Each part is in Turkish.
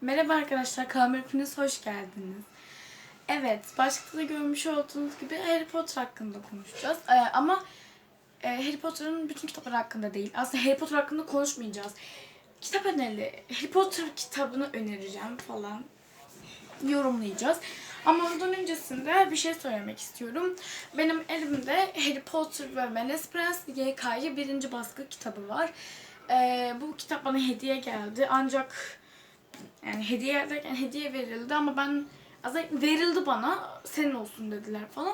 Merhaba arkadaşlar, kanalıma hepiniz hoş geldiniz. Evet, başlıkta da görmüş olduğunuz gibi Harry Potter hakkında konuşacağız. Ee, ama e, Harry Potter'ın bütün kitapları hakkında değil. Aslında Harry Potter hakkında konuşmayacağız. Kitap öneri, Harry Potter kitabını önereceğim falan. Yorumlayacağız. Ama ondan öncesinde bir şey söylemek istiyorum. Benim elimde Harry Potter ve Meles Prens YK'yı birinci baskı kitabı var. Ee, bu kitap bana hediye geldi. Ancak yani hediye derken hediye verildi ama ben aslında verildi bana senin olsun dediler falan.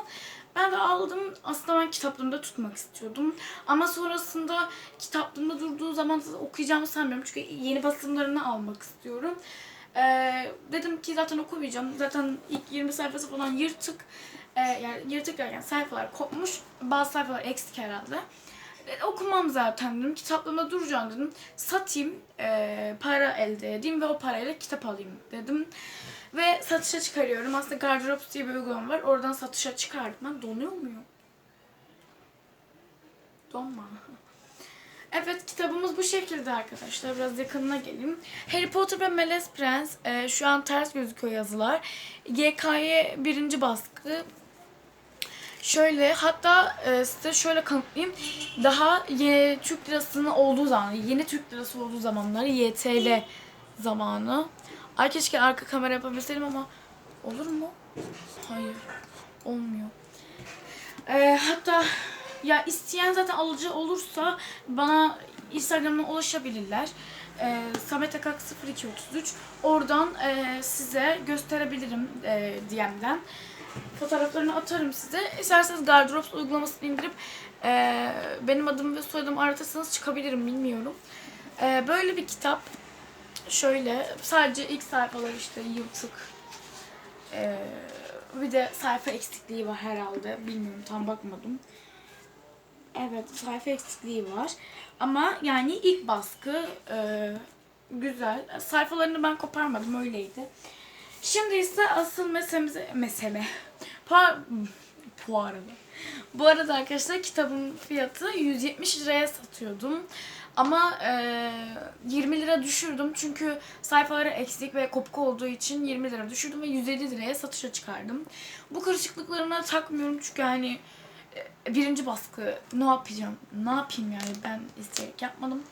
Ben de aldım. Aslında ben kitaplığımda tutmak istiyordum. Ama sonrasında kitaplığımda durduğu zaman okuyacağımı sanmıyorum. Çünkü yeni basımlarını almak istiyorum. Ee, dedim ki zaten okumayacağım. Zaten ilk 20 sayfası falan yırtık. Ee, yani yırtık derken sayfalar kopmuş. Bazı sayfalar eksik herhalde. E, okumam zaten dedim. Kitaplığımda duracağım dedim. Satayım, e, para elde edeyim ve o parayla kitap alayım dedim. Ve satışa çıkarıyorum. Aslında Garderops diye bir uygulama var. Oradan satışa çıkardım. Ben donuyor muyum? Donma. Evet kitabımız bu şekilde arkadaşlar. Biraz yakınına geleyim. Harry Potter ve Meles Prens. e, şu an ters gözüküyor yazılar. YK'ye birinci baskı. Şöyle hatta e, size şöyle kanıtlayayım. Daha yeni Türk lirasının olduğu zaman, yeni Türk lirası olduğu zamanları YTL zamanı. Ay keşke arka kamera yapabilseydim ama olur mu? Hayır. Olmuyor. E, hatta ya isteyen zaten alıcı olursa bana Instagram'dan ulaşabilirler. E, Samet Akak 0233 oradan e, size gösterebilirim e, DM'den fotoğraflarını atarım size. İsterseniz Gardrops uygulamasını indirip e, benim adımı ve soyadımı aratırsanız çıkabilirim bilmiyorum. E, böyle bir kitap. Şöyle sadece ilk sayfalar işte yırtık. E, bir de sayfa eksikliği var herhalde. Bilmiyorum tam bakmadım. Evet sayfa eksikliği var. Ama yani ilk baskı e, güzel. Sayfalarını ben koparmadım öyleydi. Şimdi ise asıl meselemize mesele. Pa bu arada. Bu arada arkadaşlar kitabın fiyatı 170 liraya satıyordum. Ama e, 20 lira düşürdüm çünkü sayfaları eksik ve kopuk olduğu için 20 lira düşürdüm ve 150 liraya satışa çıkardım. Bu karışıklıklarına takmıyorum çünkü hani e, birinci baskı ne yapacağım? Ne yapayım yani ben isteyerek yapmadım.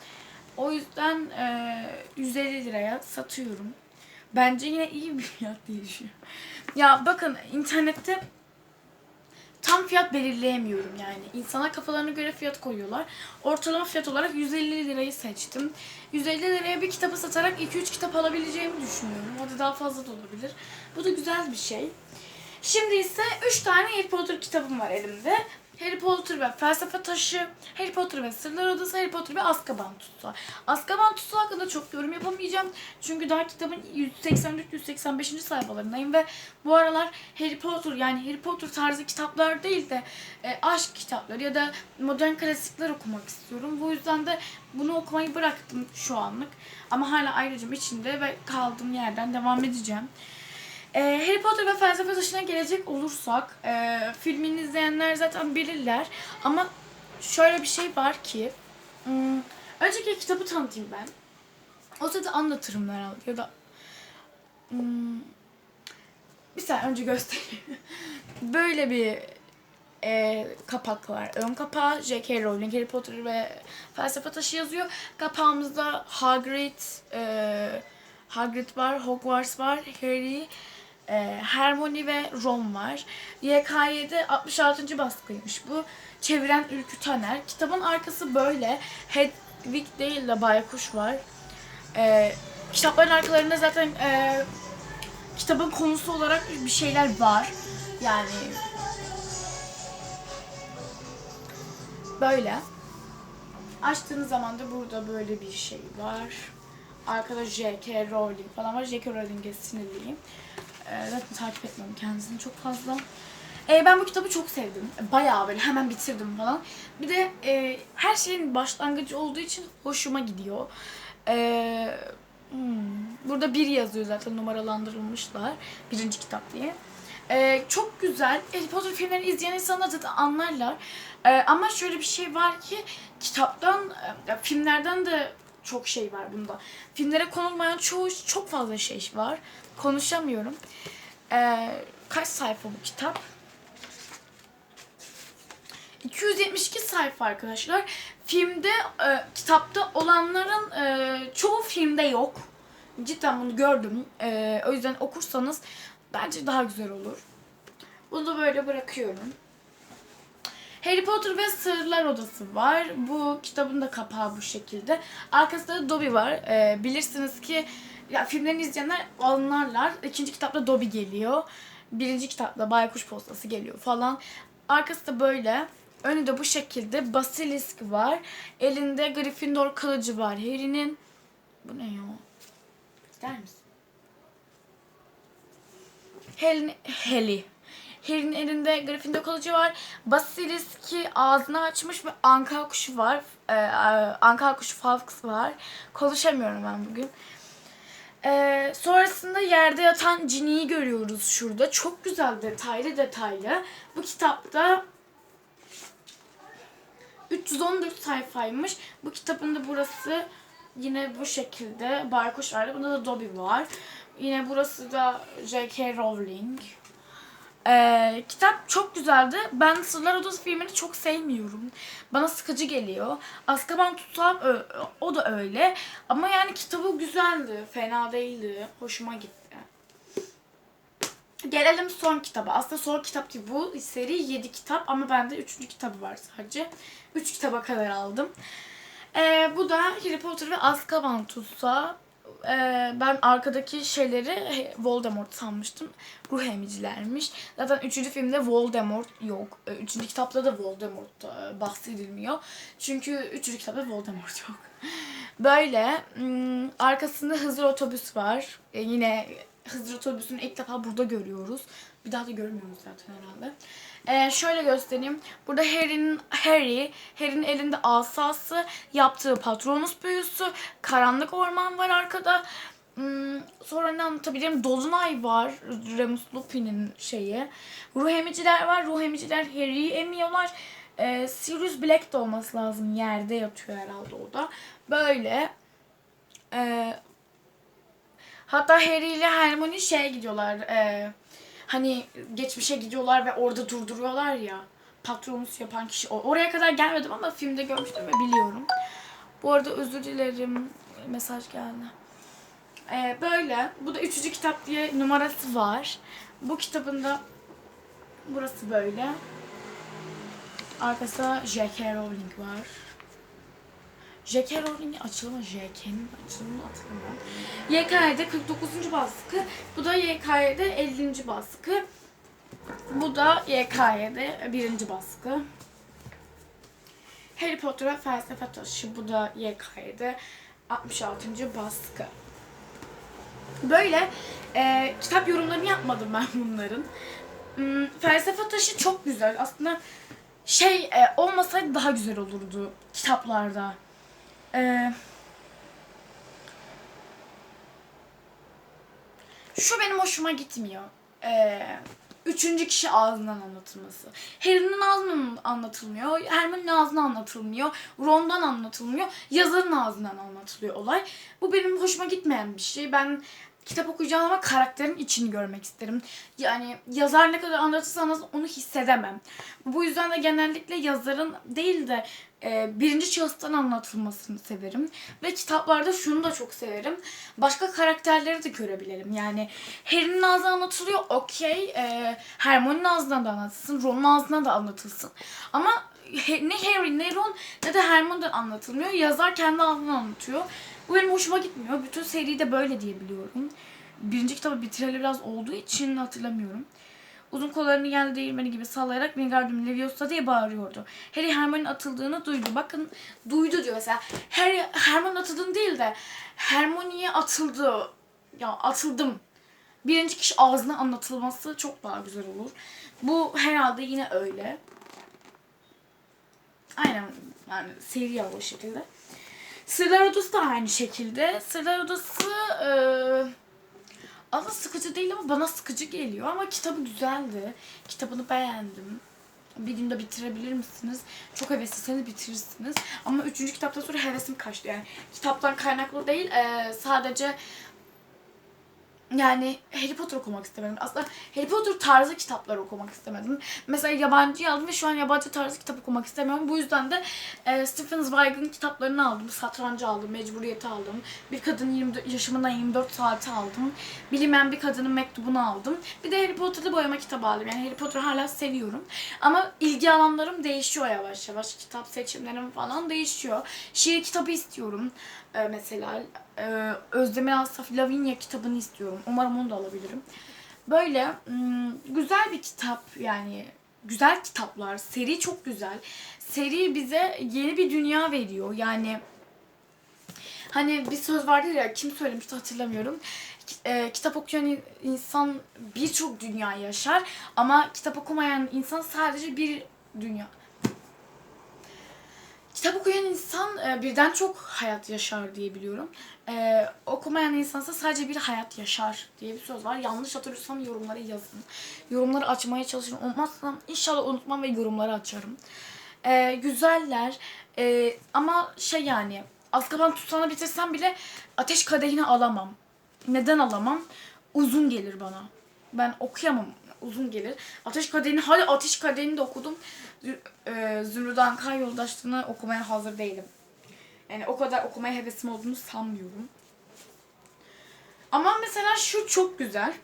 O yüzden e, 150 liraya satıyorum. Bence yine iyi bir fiyat diye düşünüyorum. Ya bakın internette tam fiyat belirleyemiyorum yani. İnsanlar kafalarına göre fiyat koyuyorlar. Ortalama fiyat olarak 150 lirayı seçtim. 150 liraya bir kitabı satarak 2-3 kitap alabileceğimi düşünüyorum. O da daha fazla da olabilir. Bu da güzel bir şey. Şimdi ise 3 tane Harry Potter kitabım var elimde. Harry Potter ve Felsefe Taşı, Harry Potter ve Sırlar Odası, Harry Potter ve Azkaban Tutsağı. Azkaban Tutsağı hakkında çok yorum yapamayacağım. Çünkü daha kitabın 184-185. sayfalarındayım ve bu aralar Harry Potter yani Harry Potter tarzı kitaplar değil de e, aşk kitapları ya da modern klasikler okumak istiyorum. Bu yüzden de bunu okumayı bıraktım şu anlık. Ama hala ayrıcım içinde ve kaldığım yerden devam edeceğim. Ee, Harry Potter ve Felsefe Taşı'na gelecek olursak, e, filmini izleyenler zaten bilirler. Ama şöyle bir şey var ki, hmm, önceki kitabı tanıtayım ben. O sırada anlatırım herhalde ya da... hmm, bir saniye önce göstereyim. Böyle bir e, kapak var. Ön kapağı J.K. Rowling, Harry Potter ve Felsefe Taşı yazıyor. Kapağımızda Hagrid, e, Hagrid var, Hogwarts var, Harry, e, Hermione ve Ron var. YK'de 66. baskıymış bu. Çeviren Ülkü Taner. Kitabın arkası böyle. Hedwig değil de Baykuş var. E, kitapların arkalarında zaten e, kitabın konusu olarak bir şeyler var. Yani böyle. Açtığınız zaman da burada böyle bir şey var. Arkada J.K. Rowling falan var. J.K. Rowling'e sinirliyim. Ee, zaten takip etmiyorum kendisini çok fazla. Ee, ben bu kitabı çok sevdim. Bayağı böyle hemen bitirdim falan. Bir de e, her şeyin başlangıcı olduğu için hoşuma gidiyor. Ee, hmm, burada bir yazıyor zaten numaralandırılmışlar. Birinci kitap diye. Ee, çok güzel. Harry Potter filmlerini izleyen insanlar zaten anlarlar. Ee, ama şöyle bir şey var ki kitaptan, e, filmlerden de çok şey var bunda. Filmlere konulmayan çoğu çok fazla şey var. Konuşamıyorum. Ee, kaç sayfa bu kitap? 272 sayfa arkadaşlar. Filmde, e, kitapta olanların e, çoğu filmde yok. Cidden bunu gördüm. E, o yüzden okursanız bence daha güzel olur. Bunu da böyle bırakıyorum. Harry Potter ve Sırlar Odası var. Bu kitabın da kapağı bu şekilde. Arkasında da Dobby var. Ee, bilirsiniz ki ya filmlerini izleyenler anlarlar. İkinci kitapta Dobby geliyor. Birinci kitapta Baykuş Postası geliyor falan. Arkası da böyle. Önü de bu şekilde. Basilisk var. Elinde Gryffindor kılıcı var. Harry'nin... Bu ne ya? Der misin? Heli. Harry'nin elinde Gryffindor kılıcı var. Basilisk'i ağzını açmış ve anka kuşu var. Ee, anka kuşu Falks var. Konuşamıyorum ben bugün. Ee, sonrasında yerde yatan Ginny'yi görüyoruz şurada. Çok güzel detaylı detaylı. Bu kitapta 314 sayfaymış. Bu kitabın da burası yine bu şekilde. Baykuş var. Bunda da Dobby var. Yine burası da J.K. Rowling. Ee, kitap çok güzeldi. Ben Sırlar Odası filmini çok sevmiyorum. Bana sıkıcı geliyor. Azkaban Tutsağı ö- o da öyle. Ama yani kitabı güzeldi. Fena değildi. Hoşuma gitti. Gelelim son kitaba. Aslında son kitap değil bu. Seri 7 kitap ama bende 3. kitabı var sadece. 3 kitaba kadar aldım. Ee, bu da Harry Potter ve Azkaban Tutsağı. Ee, ben arkadaki şeyleri Voldemort sanmıştım. Ruh emicilermiş. Zaten 3. filmde Voldemort yok. 3. kitapta da Voldemort e, bahsedilmiyor. Çünkü 3. kitapta Voldemort yok. Böyle hmm, arkasında Hızır Otobüs var. E, yine Hızır Otobüs'ünü ilk defa burada görüyoruz. Bir daha da görmüyoruz zaten herhalde. Ee, şöyle göstereyim. Burada Harry'nin Harry, Harry'nin elinde asası, yaptığı Patronus büyüsü, karanlık orman var arkada. Hmm, sonra ne anlatabilirim? Dolunay var. Remus Lupin'in şeyi. Ruh emiciler var. Ruh emiciler Harry'i emiyorlar. Ee, Sirius Black de olması lazım. Yerde yatıyor herhalde o da. Böyle. Ee, hatta Harry ile Hermione şeye gidiyorlar. Ee, hani geçmişe gidiyorlar ve orada durduruyorlar ya. Patronus yapan kişi. Oraya kadar gelmedim ama filmde görmüştüm ve biliyorum. Bu arada özür dilerim. Mesaj geldi. Ee, böyle. Bu da üçüncü kitap diye numarası var. Bu kitabında burası böyle. Arkasında J.K. Rowling var. J.K. Rowling'in açılımı J.K.'nin açılımını hatırlamıyorum. YK'de 49. baskı. Bu da YK'de 50. baskı. Bu da YK'de 1. baskı. Harry Potter ve Felsefe Taşı. Bu da YK'de 66. baskı. Böyle e, kitap yorumlarını yapmadım ben bunların. Hmm, Felsefe Taşı çok güzel. Aslında şey e, olmasaydı daha güzel olurdu kitaplarda. Ee, şu benim hoşuma gitmiyor. Ee, üçüncü kişi ağzından anlatılması. Harry'nin ağzından anlatılmıyor. Hermione'nin ağzından anlatılmıyor. Ron'dan anlatılmıyor. Yazarın ağzından anlatılıyor olay. Bu benim hoşuma gitmeyen bir şey. Ben kitap okuyacağım ama karakterin içini görmek isterim. Yani yazar ne kadar anlatırsanız onu hissedemem. Bu yüzden de genellikle yazarın değil de e, birinci şahıstan anlatılmasını severim. Ve kitaplarda şunu da çok severim. Başka karakterleri de görebilelim. Yani Harry'nin ağzından anlatılıyor okey. E, Hermione'nin ağzından da anlatılsın. Ron'un ağzından da anlatılsın. Ama ne Harry ne Ron ne de Hermione'den anlatılmıyor. Yazar kendi ağzından anlatıyor. Bu benim hoşuma gitmiyor. Bütün seri de böyle diye biliyorum. Birinci kitabı bitireli biraz olduğu için hatırlamıyorum. Uzun kollarını yel değirmeni gibi sallayarak Wingardium Leviosa diye bağırıyordu. Harry Hermione'nin atıldığını duydu. Bakın duydu diyor mesela. Harry Hermione atıldığını değil de Hermione'ye atıldı. Ya atıldım. Birinci kişi ağzına anlatılması çok daha güzel olur. Bu herhalde yine öyle. Aynen yani seri o şekilde. Sırlar Odası da aynı şekilde. Sırlar Odası eee aslında sıkıcı değil ama bana sıkıcı geliyor. Ama kitabı güzeldi. Kitabını beğendim. bir günde bitirebilir misiniz? Çok hevesliseniz bitirirsiniz. Ama üçüncü kitaptan sonra hevesim kaçtı. Yani kitaptan kaynaklı değil, e, sadece yani Harry Potter okumak istemedim. Aslında Harry Potter tarzı kitaplar okumak istemedim. Mesela yabancı aldım ve şu an yabancı tarzı kitap okumak istemiyorum. Bu yüzden de e, Stephen Zweig'in kitaplarını aldım. Satrancı aldım, Mecburiyeti aldım. Bir kadının 24, yaşamından 24 saati aldım. Bilinmeyen bir kadının mektubunu aldım. Bir de Harry Potter'da boyama kitabı aldım. Yani Harry Potter'ı hala seviyorum. Ama ilgi alanlarım değişiyor yavaş yavaş. Kitap seçimlerim falan değişiyor. Şiir kitabı istiyorum. E, mesela e, Özdemir Asaf Lavinia kitabını istiyorum. Umarım onu da alabilirim. Böyle hmm, güzel bir kitap yani güzel kitaplar. Seri çok güzel. Seri bize yeni bir dünya veriyor. Yani hani bir söz vardır ya kim söylemişti hatırlamıyorum. E, kitap okuyan insan birçok dünya yaşar ama kitap okumayan insan sadece bir dünya. Kitap okuyan insan e, birden çok hayat yaşar diye biliyorum. E, okumayan insansa sadece bir hayat yaşar diye bir söz var. Yanlış hatırlıyorsam yorumlara yazın. Yorumları açmaya çalışın. Olmazsa inşallah unutmam ve yorumları açarım. E, güzeller E, ama şey yani Azkaban tutsana bitirsem bile ateş kadehini alamam. Neden alamam? Uzun gelir bana. Ben okuyamam. Uzun gelir. Ateş Kadehini, hadi Ateş Kadehini de okudum. E, Zümrüt Ankan Yoldaşlığı'nı okumaya hazır değilim. Yani o kadar okumaya hevesim olduğunu sanmıyorum. Ama mesela şu çok güzel.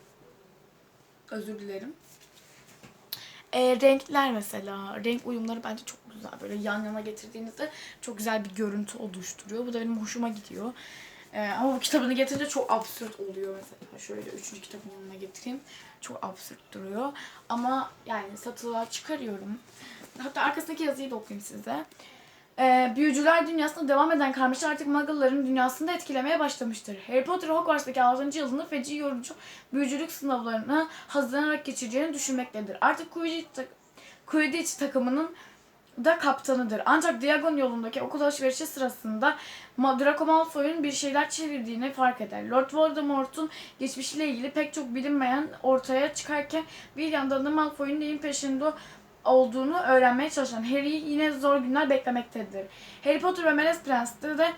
Özür dilerim. E, renkler mesela. Renk uyumları bence çok güzel. Böyle yan yana getirdiğinizde çok güzel bir görüntü oluşturuyor. Bu da benim hoşuma gidiyor. E, ama bu kitabını getirince çok absürt oluyor mesela. Şöyle üçüncü kitabın yanına getireyim. Çok absürt duruyor. Ama yani satılığa çıkarıyorum. Hatta arkasındaki yazıyı da okuyayım size. Ee, büyücüler dünyasında devam eden karmaşa artık Muggle'ların dünyasını da etkilemeye başlamıştır. Harry Potter Hogwarts'taki 6. yılını feci yorucu büyücülük sınavlarına hazırlanarak geçireceğini düşünmektedir. Artık Quidditch, Quidditch takımının da kaptanıdır. Ancak Diagon yolundaki okul alışverişi sırasında Draco Malfoy'un bir şeyler çevirdiğini fark eder. Lord Voldemort'un geçmişiyle ilgili pek çok bilinmeyen ortaya çıkarken bir yandan da Malfoy'un neyin peşinde olduğunu öğrenmeye çalışan Harry yine zor günler beklemektedir. Harry Potter ve Melez Prens'te de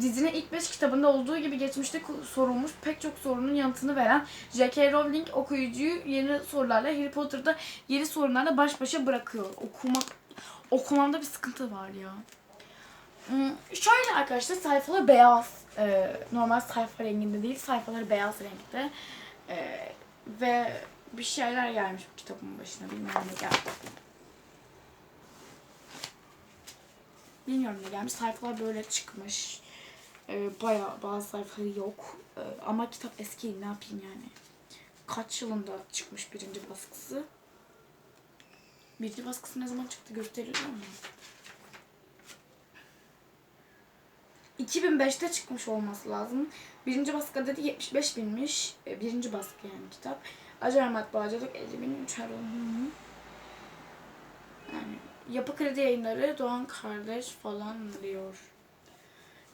dizinin ilk 5 kitabında olduğu gibi geçmişte sorulmuş pek çok sorunun yanıtını veren J.K. Rowling okuyucuyu yeni sorularla Harry Potter'da yeni sorunlarla baş başa bırakıyor. Okumak okumamda bir sıkıntı var ya. Hmm, Şöyle arkadaşlar sayfalar beyaz. Ee, normal sayfa renginde değil sayfaları beyaz renkte. Ee, ve bir şeyler gelmiş bu kitabın başına. Bilmiyorum ne geldi. Bilmiyorum ne gelmiş. Sayfalar böyle çıkmış. Ee, bayağı bazı sayfaları yok. Ee, ama kitap eski ne yapayım yani. Kaç yılında çıkmış birinci baskısı? Birinci baskısı ne zaman çıktı gösteriliyor mu? 2005'te çıkmış olması lazım. Birinci baskı dedi 75 binmiş. E, Birinci baskı yani kitap. Acar matbaacılık 50 bin 3 Yani Yapı Kredi Yayınları Doğan Kardeş falan diyor.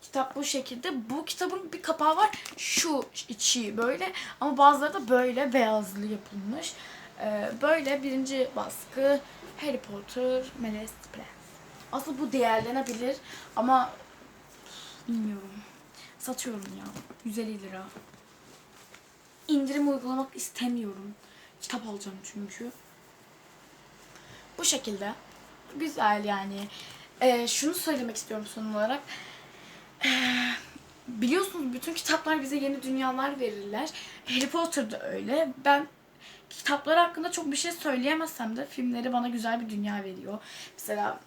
Kitap bu şekilde. Bu kitabın bir kapağı var. Şu içi böyle ama bazıları da böyle beyazlı yapılmış. Ee, böyle birinci baskı Harry Potter, Melez Prens. Aslında bu değerlenebilir ama bilmiyorum. Satıyorum ya. 150 lira. İndirim uygulamak istemiyorum. Kitap alacağım çünkü. Bu şekilde. Güzel yani. Ee, şunu söylemek istiyorum son olarak. Ee, biliyorsunuz bütün kitaplar bize yeni dünyalar verirler. Harry Potter da öyle. Ben kitaplar hakkında çok bir şey söyleyemezsem de filmleri bana güzel bir dünya veriyor. Mesela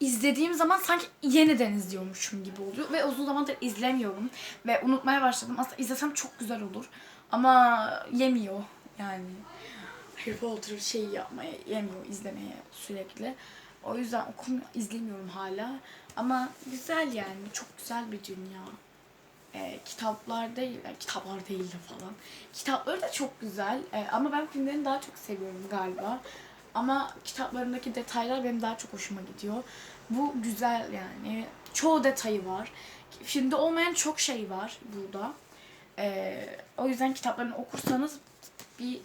izlediğim zaman sanki yeniden izliyormuşum gibi oluyor ve uzun zamandır izlemiyorum ve unutmaya başladım. Aslında izlesem çok güzel olur ama yemiyor yani. Harry Potter şeyi yapmaya yemiyor izlemeye sürekli. O yüzden okum izlemiyorum hala. Ama güzel yani çok güzel bir dünya. Ee, kitaplar değil, yani kitaplar değil de falan. Kitapları da çok güzel Ee, ama ben filmlerini daha çok seviyorum galiba. Ama kitaplarındaki detaylar benim daha çok hoşuma gidiyor. Bu güzel yani. Çoğu detayı var. Filmde olmayan çok şey var burada. Ee, o yüzden kitaplarını okursanız bir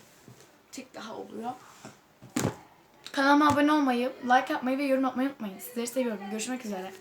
tık daha oluyor. Kanalıma abone olmayı, like yapmayı ve yorum yapmayı unutmayın. Sizleri seviyorum. Görüşmek üzere.